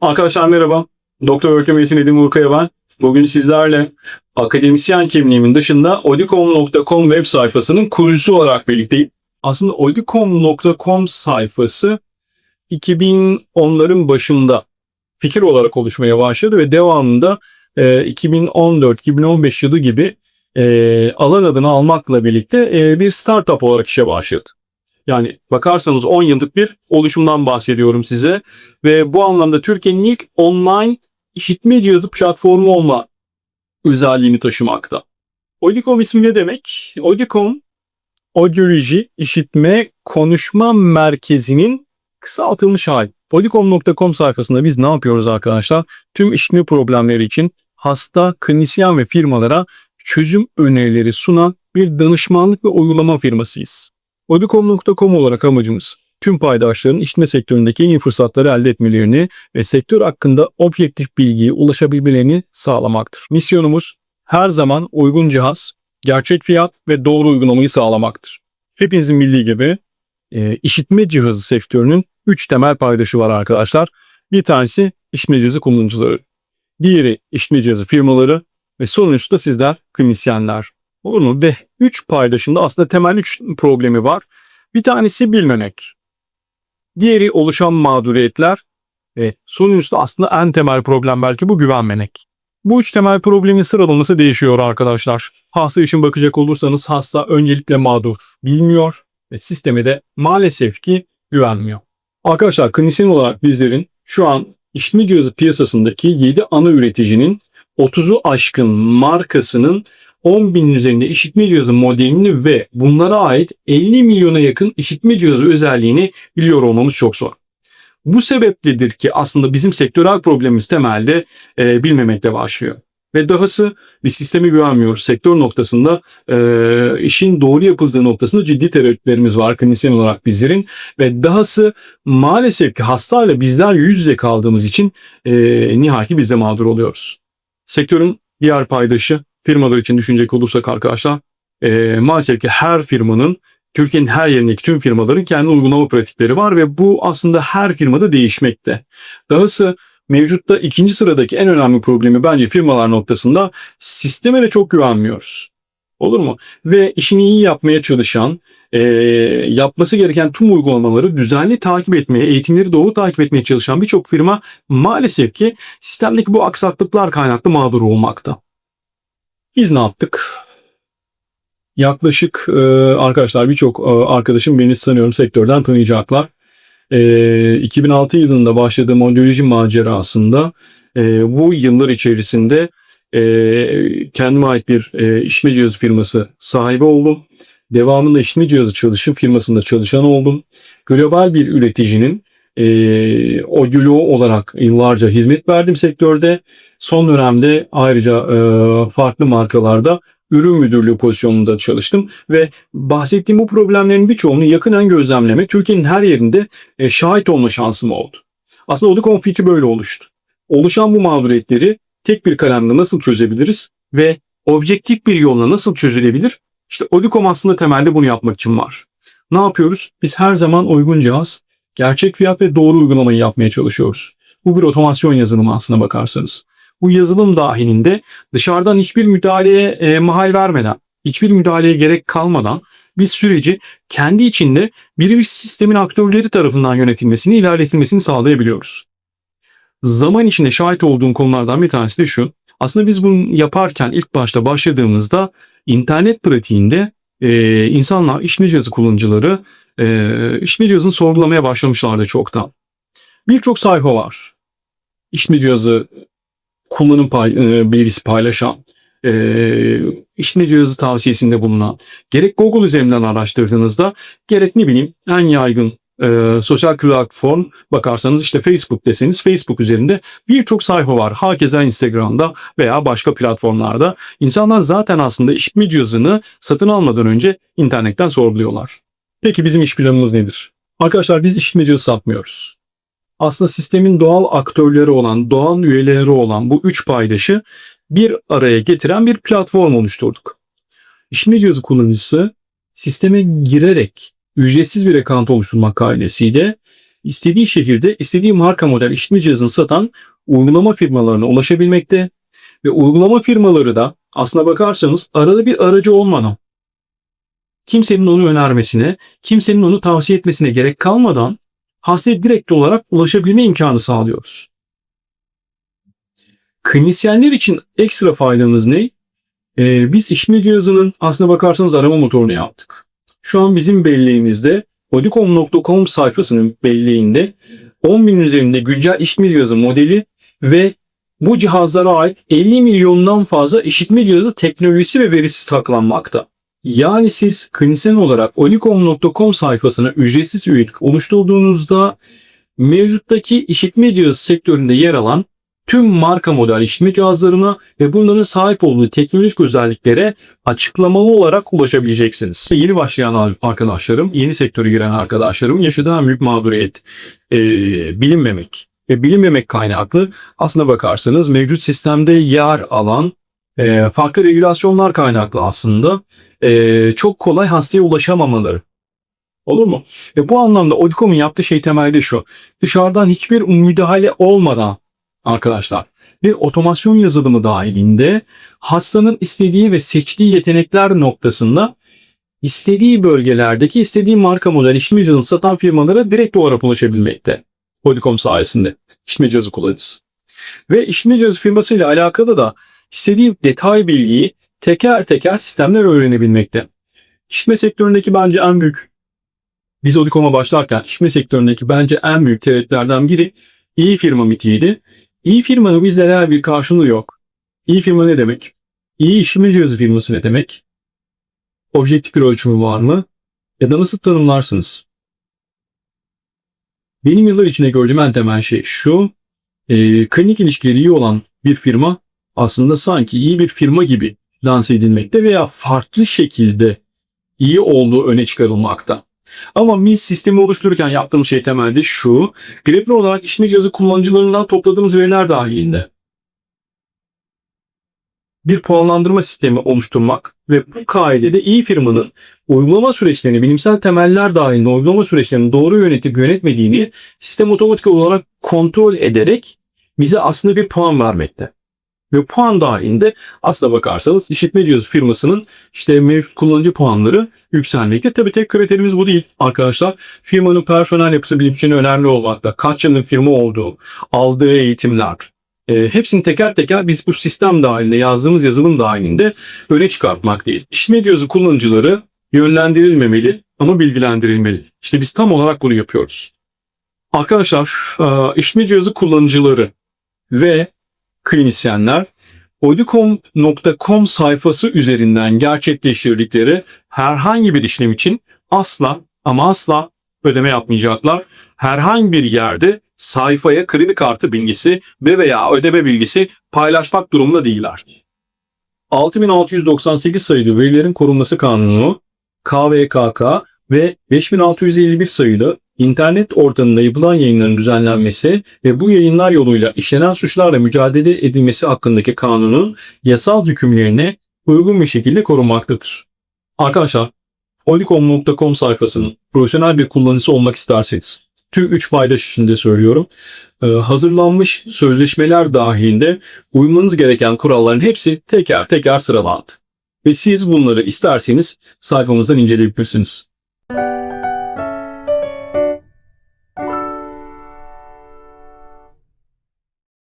Arkadaşlar merhaba. Doktor öğretim üyesi Nedim Urkaya ben. Bugün sizlerle akademisyen kimliğimin dışında odicom.com web sayfasının kurucusu olarak birlikteyim. Aslında odicom.com sayfası 2010'ların başında fikir olarak oluşmaya başladı ve devamında e, 2014-2015 yılı gibi e, alan adını almakla birlikte e, bir startup olarak işe başladı. Yani bakarsanız 10 yıllık bir oluşumdan bahsediyorum size ve bu anlamda Türkiye'nin ilk online işitme cihazı platformu olma özelliğini taşımakta. Audicom ismi ne demek? Audicom, Audioloji İşitme Konuşma Merkezi'nin kısaltılmış hali. Audicom.com sayfasında biz ne yapıyoruz arkadaşlar? Tüm işitme problemleri için hasta, klinisyen ve firmalara çözüm önerileri sunan bir danışmanlık ve uygulama firmasıyız. Audicom.com olarak amacımız tüm paydaşların işletme sektöründeki en iyi fırsatları elde etmelerini ve sektör hakkında objektif bilgiye ulaşabilmelerini sağlamaktır. Misyonumuz her zaman uygun cihaz, gerçek fiyat ve doğru uygulamayı sağlamaktır. Hepinizin bildiği gibi e, işitme cihazı sektörünün 3 temel paydaşı var arkadaşlar. Bir tanesi işitme cihazı kullanıcıları, diğeri işitme cihazı firmaları ve da sizler klinisyenler. Olur mu? Ve 3 paydaşında aslında temel 3 problemi var. Bir tanesi bilmemek. Diğeri oluşan mağduriyetler ve sonuncusu da aslında en temel problem belki bu güvenmemek. Bu üç temel problemin sıralaması değişiyor arkadaşlar. Hasta için bakacak olursanız hasta öncelikle mağdur, bilmiyor ve sisteme de maalesef ki güvenmiyor. Arkadaşlar klinisyen olarak bizlerin şu an işitme cihazı piyasasındaki 7 ana üreticinin 30'u aşkın markasının 10 binin üzerinde işitme cihazı modelini ve bunlara ait 50 milyona yakın işitme cihazı özelliğini biliyor olmamız çok zor. Bu sebepledir ki aslında bizim sektörel problemimiz temelde e, bilmemekle başlıyor. Ve dahası bir sisteme güvenmiyoruz. Sektör noktasında e, işin doğru yapıldığı noktasında ciddi tereddütlerimiz var klinisyen olarak bizlerin. Ve dahası maalesef ki hastayla bizler yüz yüze kaldığımız için e, nihayet biz de mağdur oluyoruz. Sektörün diğer paydaşı firmalar için düşünecek olursak arkadaşlar e, maalesef ki her firmanın Türkiye'nin her yerindeki tüm firmaların kendi uygulama pratikleri var ve bu aslında her firmada değişmekte. Dahası mevcutta ikinci sıradaki en önemli problemi bence firmalar noktasında sisteme de çok güvenmiyoruz. Olur mu? Ve işini iyi yapmaya çalışan, e, yapması gereken tüm uygulamaları düzenli takip etmeye, eğitimleri doğru takip etmeye çalışan birçok firma maalesef ki sistemdeki bu aksaklıklar kaynaklı mağdur olmakta. Biz ne yaptık? Yaklaşık e, arkadaşlar birçok e, arkadaşım beni sanıyorum sektörden tanıyacaklar. E, 2006 yılında başladığım modyoloji macerasında e, bu yıllar içerisinde e, kendime ait bir e, işme cihazı firması sahibi oldum. Devamında işme cihazı çalışım firmasında çalışan oldum. Global bir üreticinin e, odyoloğu olarak yıllarca hizmet verdim sektörde. Son dönemde ayrıca e, farklı markalarda ürün müdürlüğü pozisyonunda çalıştım ve bahsettiğim bu problemlerin birçoğunu yakından gözlemleme Türkiye'nin her yerinde e, şahit olma şansım oldu. Aslında Odicon fikri böyle oluştu. Oluşan bu mağduriyetleri tek bir kalemle nasıl çözebiliriz ve objektif bir yolla nasıl çözülebilir? İşte Odicom aslında temelde bunu yapmak için var. Ne yapıyoruz? Biz her zaman uygun cihaz, gerçek fiyat ve doğru uygulamayı yapmaya çalışıyoruz. Bu bir otomasyon yazılımı aslına bakarsanız. Bu yazılım dahilinde dışarıdan hiçbir müdahaleye e, mahal vermeden, hiçbir müdahaleye gerek kalmadan biz süreci kendi içinde bir bir sistemin aktörleri tarafından yönetilmesini, ilerletilmesini sağlayabiliyoruz. Zaman içinde şahit olduğum konulardan bir tanesi de şu. Aslında biz bunu yaparken ilk başta başladığımızda internet pratiğinde e, insanlar işine cihazı kullanıcıları e, işine cihazını sorgulamaya başlamışlardı çoktan. Birçok sayfa var. İşine cihazı kullanım pay, e, bilgisi paylaşan, e, cihazı tavsiyesinde bulunan, gerek Google üzerinden araştırdığınızda gerek ne bileyim en yaygın e, sosyal platform bakarsanız işte Facebook deseniz Facebook üzerinde birçok sayfa var. Hakeza Instagram'da veya başka platformlarda. İnsanlar zaten aslında işitme cihazını satın almadan önce internetten sorguluyorlar. Peki bizim iş planımız nedir? Arkadaşlar biz işitme cihazı satmıyoruz. Aslında sistemin doğal aktörleri olan, doğal üyeleri olan bu üç paydaşı bir araya getiren bir platform oluşturduk. İşitme cihazı kullanıcısı sisteme girerek ücretsiz bir account oluşturmak kaidesiyle istediği şehirde istediği marka model işletme cihazını satan uygulama firmalarına ulaşabilmekte ve uygulama firmaları da aslına bakarsanız arada bir aracı olmadan kimsenin onu önermesine, kimsenin onu tavsiye etmesine gerek kalmadan hastaya direkt olarak ulaşabilme imkanı sağlıyoruz. Klinisyenler için ekstra faydamız ne? Ee, biz işme cihazının aslına bakarsanız arama motorunu yaptık. Şu an bizim belleğimizde Odicom.com sayfasının belleğinde 10 bin üzerinde güncel işitme cihazı modeli ve bu cihazlara ait 50 milyondan fazla işitme cihazı teknolojisi ve verisi saklanmakta. Yani siz klinisyen olarak olicom.com sayfasına ücretsiz üyelik oluşturduğunuzda mevcuttaki işitme cihazı sektöründe yer alan tüm marka model işitme cihazlarına ve bunların sahip olduğu teknolojik özelliklere açıklamalı olarak ulaşabileceksiniz. Yeni başlayan arkadaşlarım, yeni sektöre giren arkadaşlarım yaşadığı en büyük mağduriyet e, bilinmemek. Ve bilinmemek kaynaklı aslına bakarsanız mevcut sistemde yer alan e, farklı regülasyonlar kaynaklı aslında e, çok kolay hastaya ulaşamamaları. Olur mu? Ve bu anlamda Odicom'un yaptığı şey temelde şu. Dışarıdan hiçbir müdahale olmadan arkadaşlar bir otomasyon yazılımı dahilinde hastanın istediği ve seçtiği yetenekler noktasında istediği bölgelerdeki istediği marka model işleme cihazını satan firmalara direkt olarak ulaşabilmekte. Odicom sayesinde işleme cihazı kullanıcısı. Ve işleme cihazı firmasıyla alakalı da istediği detay bilgiyi teker teker sistemler öğrenebilmekte. İşletme sektöründeki bence en büyük, biz Odicom'a başlarken işletme sektöründeki bence en büyük tereddütlerden biri iyi firma mitiğiydi. İyi firmanın bizlere her bir karşılığı yok. İyi firma ne demek? İyi işletme cihazı firması ne demek? Objektif bir ölçümü var mı? Ya da nasıl tanımlarsınız? Benim yıllar içinde gördüğüm en temel şey şu, e, klinik ilişkileri iyi olan bir firma aslında sanki iyi bir firma gibi lanse edilmekte veya farklı şekilde iyi olduğu öne çıkarılmakta. Ama biz sistemi oluştururken yaptığımız şey temelde şu, grepler olarak işlem cihazı kullanıcılarından topladığımız veriler dahilinde bir puanlandırma sistemi oluşturmak ve bu kaidede iyi firmanın uygulama süreçlerini, bilimsel temeller dahilinde uygulama süreçlerini doğru yönetip yönetmediğini sistem otomatik olarak kontrol ederek bize aslında bir puan vermekte. Ve puan dahilinde aslına bakarsanız işitme cihazı firmasının işte mevcut kullanıcı puanları yükselmekte. Tabii tek kriterimiz bu değil arkadaşlar. Firmanın personel yapısı bizim için önemli olmakta. Kaç yılın firma olduğu, aldığı eğitimler, e, hepsini teker teker biz bu sistem dahilinde yazdığımız yazılım dahilinde öne çıkartmaktayız. İşitme cihazı kullanıcıları yönlendirilmemeli ama bilgilendirilmeli. İşte biz tam olarak bunu yapıyoruz. Arkadaşlar, e, işitme cihazı kullanıcıları ve klinisyenler Odicom.com sayfası üzerinden gerçekleştirdikleri herhangi bir işlem için asla ama asla ödeme yapmayacaklar. Herhangi bir yerde sayfaya kredi kartı bilgisi ve veya ödeme bilgisi paylaşmak durumunda değiller. 6698 sayılı verilerin korunması kanunu, KVKK ve 5651 sayılı İnternet ortamında yapılan yayınların düzenlenmesi ve bu yayınlar yoluyla işlenen suçlarla mücadele edilmesi hakkındaki kanunun yasal hükümlerine uygun bir şekilde korunmaktadır. Arkadaşlar, Olicom.com sayfasının profesyonel bir kullanıcısı olmak isterseniz, tüm 3 paydaş için de söylüyorum, e, hazırlanmış sözleşmeler dahilinde uymanız gereken kuralların hepsi teker teker sıralandı. Ve siz bunları isterseniz sayfamızdan inceleyebilirsiniz.